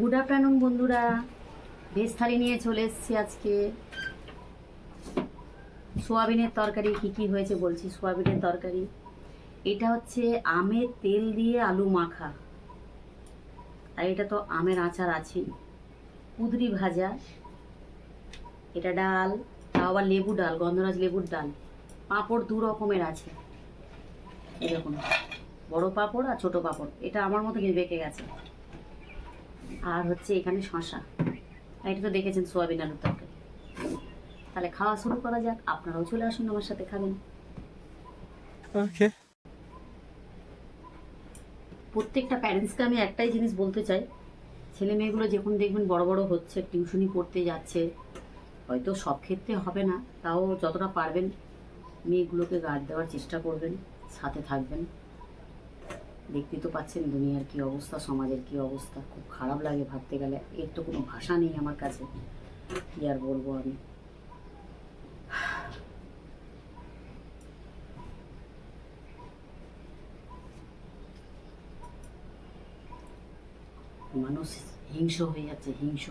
Good afternoon বন্ধুরা veg thali নিয়ে চলে এসেছি আজকে। সোয়াবিনের তরকারি কি কি হয়েছে বলছি, সোয়াবিনের তরকারি। এটা হচ্ছে আমের তেল দিয়ে আলু মাখা। আর এটা তো আমের আচার আছেই। কুদরি ভাজা, এটা ডাল, তাও আবার লেবু ডাল, গন্ধরাজ লেবুর ডাল। পাঁপড় দু রকমের আছে। এরকম বড় পাঁপড় আর ছোট পাঁপড়। এটা আমার মতো বেঁকে গেছে। আর হচ্ছে এখানে শশা এটা তো দেখেছেন সোয়াবিন আলুর তরকারি। তাহলে খাওয়া শুরু করা যাক আপনারাও চলে আসুন আমার সাথে খাবেন. প্রত্যেকটা প্যারেন্টসকে আমি একটাই জিনিস বলতে চাই ছেলে মেয়েগুলো যখন দেখবেন বড় বড় হচ্ছে টিউশনি পড়তে যাচ্ছে হয়তো সব ক্ষেত্রে হবে না তাও যতটা পারবেন মেয়েগুলোকে গার্ড দেওয়ার চেষ্টা করবেন সাথে থাকবেন। দেখতে তো পাচ্ছেন দুনিয়ার কি অবস্থা, সমাজের কি অবস্থা, খুব খারাপ লাগে ভাবতে গেলে। এর তো কোনো ভাষা নেই আমার কাছে। কি আর বলব আমি? মানুষ হিংস হয়ে যাচ্ছে, হিংস্র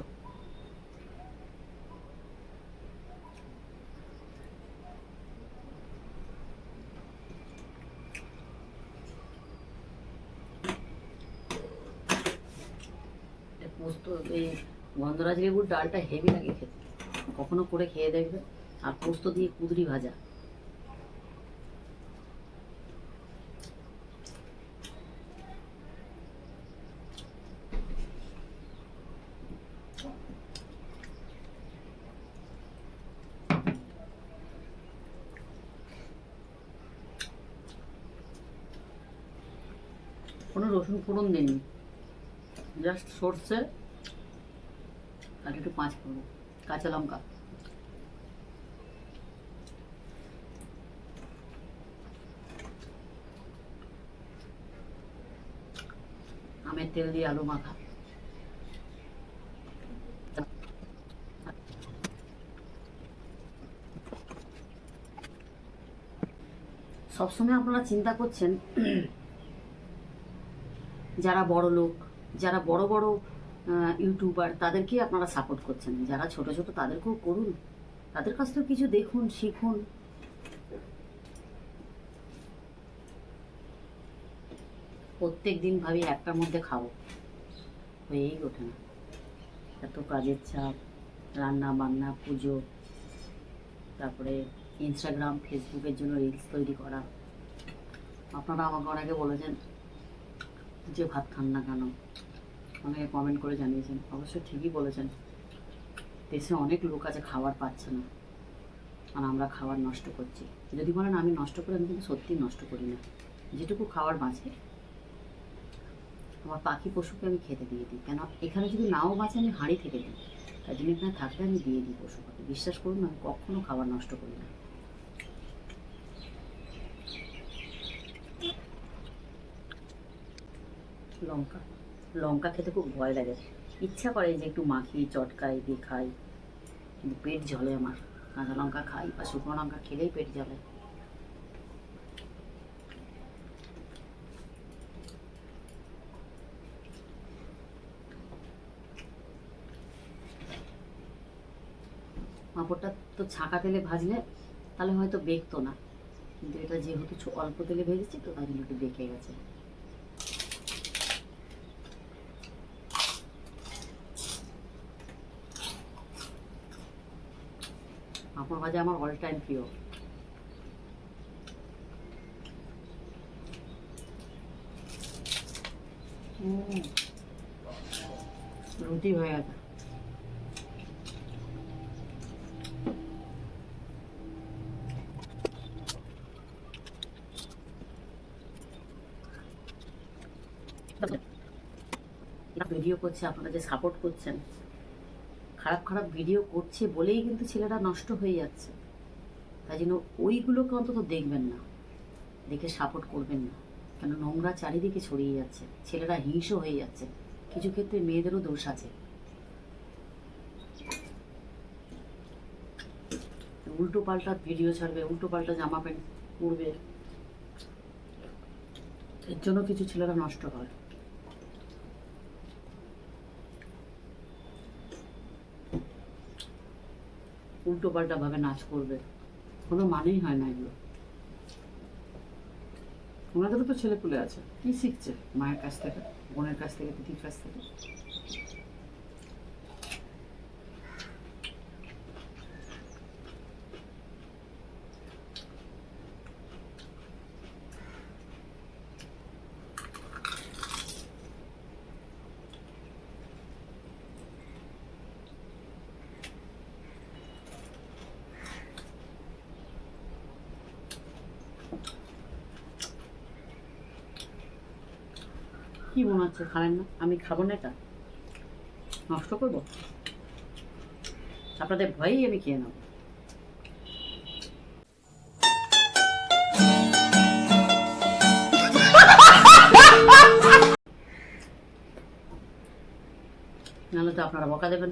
এটা পোস্ত এই গন্ধরাজ লেবুর ডালটা হেভি লাগে খেতে। কখনো করে খেয়ে দেখবে। আর পোস্ত দিয়ে কুদরি ভাজা। কোনো রসুন ফোড়ন দেননি। জাস্ট সর্ষে আর একটু পাঁচ ফোড়ন, কাঁচা লঙ্কা। আমের তেল দিয়ে আলু মাখা। সবসময় আপনারা চিন্তা করছেন, যারা বড় লোক যারা বড় বড় ইউটিউবার তাদেরকে আপনারা সাপোর্ট করছেন। যারা ছোট ছোট, তাদেরকেও করুন। তাদের কাছ থেকেও কিছু দেখুন, শিখুন। প্রত্যেক দিন ভাবি একটার মধ্যে খাব। হয়েই ওঠে না। এত কাজের চাপ, রান্না বান্না, পুজো, তারপরে ইনস্টাগ্রাম ফেসবুকের জন্য রিলস তৈরি করা। আপনারা আমাকে অনেকে বলেছেন, যে ভাত খান না কেন? অনেকে কমেন্ট করে জানিয়েছেন। অবশ্য ঠিকই বলেছেন। দেশে অনেক লোক আছে, খাবার পাচ্ছে না। আর আমরা খাবার নষ্ট করছি। যদি বলেন আমি নষ্ট করি, আমি কিন্তু সত্যিই নষ্ট করি না। যেটুকু খাবার বাঁচে। আমার পাখি পশুকে আমি খেতে দিয়ে দিই। কেন? এখানে যদি নাও বাঁচে, আমি হাঁড়ি থেকে দিই। তাই জন্য এখানে থাকলে আমি দিয়ে দিই পশু পাখি বিশ্বাস করুন আমি কখনো খাবার নষ্ট করি না। লঙ্কা। লঙ্কা খেতে খুব ভয় লাগে। ইচ্ছা করে যে একটু মাখি, চটকাই, দিয়ে খাই। কিন্তু পেট জ্বলে আমার। কাঁচা লঙ্কা খাই বা শুকনো লঙ্কা খেলেই পেট জ্বলে। পাঁপড়টা তো ছাঁকা তেলে ভাজলে তাহলে হয়তো বেঁকতো না। কিন্তু এটা যেহেতু অল্প তেলে ভেজেছি তো তাই জন্য একটু বেঁকে গেছে। পাঁপড় ভাজা আমার অল টাইম প্রিয়। রুটি হয়ে গেছে ভিডিও করছে, আপনারা যে সাপোর্ট করছেন। খারাপ খারাপ ভিডিও করছে বলেই কিন্তু ছেলেরা নষ্ট হয়ে যাচ্ছে। তাই জন্য ওইগুলোকে অন্তত দেখবেন না। দেখে সাপোর্ট করবেন না। কেন নোংরা চারিদিকে ছড়িয়ে যাচ্ছে। ছেলেরা হিংস হয়ে যাচ্ছে। কিছু ক্ষেত্রে মেয়েদেরও দোষ আছে। উল্টো পাল্টা ভিডিও ছাড়বে, উল্টো পাল্টা জামা প্যান্ট পরবে। এর জন্য কিছু ছেলেরা নষ্ট হয়। উল্টো পাল্টা ভাবে নাচ করবে। কোনো মানেই হয় না এগুলো। ওনাদেরও তো ছেলে পুলে আছে। কি শিখছে মায়ের কাছ থেকে, বোনের কাছ থেকে, দিদির কাছ থেকে? কি মনে হচ্ছে? খাবেন না? আমি খাব না এটা? নষ্ট করব? আপনাদের ভয়েই আমি খেয়ে নেব। নাহলে তো আপনারা বকা দেবেন।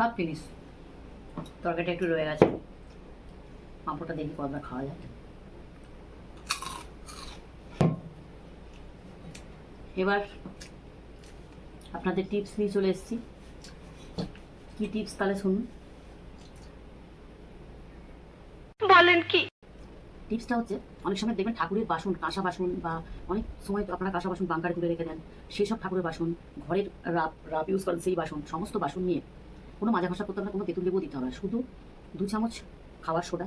সব ফিনিস তরকারিটা একটু রয়ে গেছে। পাঁপড়টা দেখি কতটা খাওয়া যায়। এবার আপনাদের টিপস নিয়ে চলে এসেছি। কি টিপস তাহলে শুনুন। বলেন কি? টিপসটা হচ্ছে অনেক সময় দেখবেন ঠাকুরের বাসন কাঁসা বাসন বা অনেক সময় আপনারা কাঁসা বাসন বাঙ্কারে তুলে রেখে দেন সেই সব ঠাকুরের বাসন ঘরের রাপ রাপ ইউজ করেন সেই বাসন সমস্ত বাসন নিয়ে কোনো মাজা ঘষা করতে হবে না কোনো তেঁতুল লেবু দিতে হবে না। শুধু দু চামচ খাওয়ার সোডা,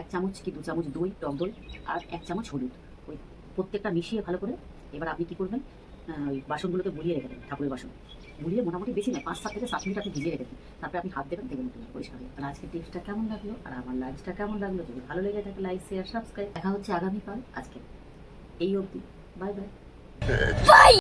এক চামচ কি দু চামচ দই, টক দই আর এক চামচ হলুদ। ওই প্রত্যেকটা মিশিয়ে ভালো করে এবার আপনি কী করবেন? ওই বাসনগুলোকে গুলিয়ে রেখে দেন ঠাকুরের বাসন। বুলিয়ে মোটামুটি বেশি না পাঁচ সাত থেকে সাত মিনিট আপনি ভিজিয়ে রেখে দিন। তারপরে আপনি হাত দেবেন দেখবেন পরিষ্কার হয়ে। আর আজকের টিপসটা কেমন লাগল? আর আমার লাঞ্চটা কেমন লাগল? যদি ভালো লেগে থাকে লাইক শেয়ার সাবস্ক্রাইব দেখা হচ্ছে আগামীকাল, আজকে। এই অবধি। Bye bye